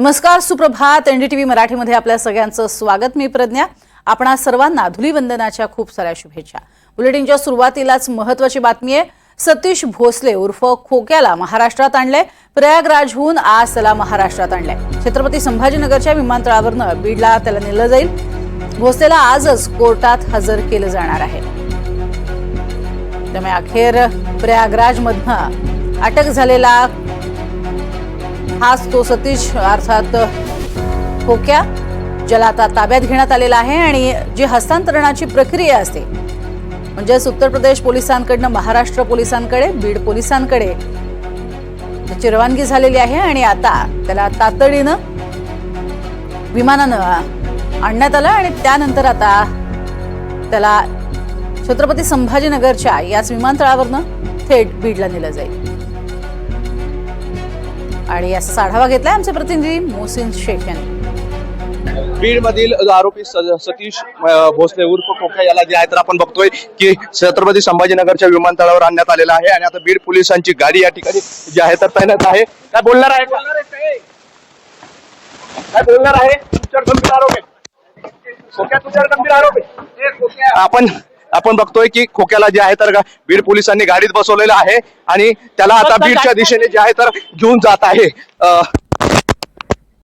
नमस्कार सुप्रभात. एनडीटीव्ही मराठीमध्ये आपल्या सगळ्यांचं स्वागत. मी प्रज्ञा. आपणा सर्वांना धुलीवंदनाच्या खूप साऱ्या शुभेच्छा. बुलेटिनच्या सुरुवातीलाच महत्वाची बातमी आहे. सतीश भोसले उर्फ खोक्याला महाराष्ट्रात आणलंय. प्रयागराजहून आज त्याला महाराष्ट्रात आणलंय. छत्रपती संभाजीनगरच्या विमानतळावरनं बीडला त्याला नेलं जाईल. भोसलेला आजच कोर्टात हजर केलं जाणार आहे. त्यामुळे अखेर प्रयागराजमधनं अटक झालेला हाच तो सतीश अर्थात खोक्या ज्याला आता ताब्यात घेण्यात आलेला आहे आणि जी हस्तांतरणाची प्रक्रिया असते म्हणजेच उत्तर प्रदेश पोलिसांकडनं महाराष्ट्र पोलिसांकडे बीड पोलिसांकडे त्याची रवानगी झालेली आहे आणि आता त्याला तातडीनं विमानानं आणण्यात आलं आणि त्यानंतर आता त्याला छत्रपती संभाजीनगरच्या याच विमानतळावरनं थेट बीडला नेलं जाईल. आणि याचा आढावा घेतलाय आमचे प्रतिनिधी मोहसिन शेख यांनी. बीड मधील आरोपी सतीश भोसले उर्फ खोखा याला जे आहे तर आपण बघतोय की छत्रपती संभाजीनगरच्या विमानतळावर आणण्यात आलेला आहे आणि आता बीड पोलिसांची गाडी या ठिकाणी जी आहे तर तैनात आहे. काय बोलणार आहे? काय बोलणार आहे? तुमच्यावर गंभीर आरोप आहे. खोक्या गंभीर आरोप आहे. आपण आपण बघतोय की खोक्याला जे आहे तर बीड पोलिसांनी गाडीत बसवलेलं आहे आणि त्याला आता बीडच्या दिशेने जे आहे तर घेऊन जात आहे. अ,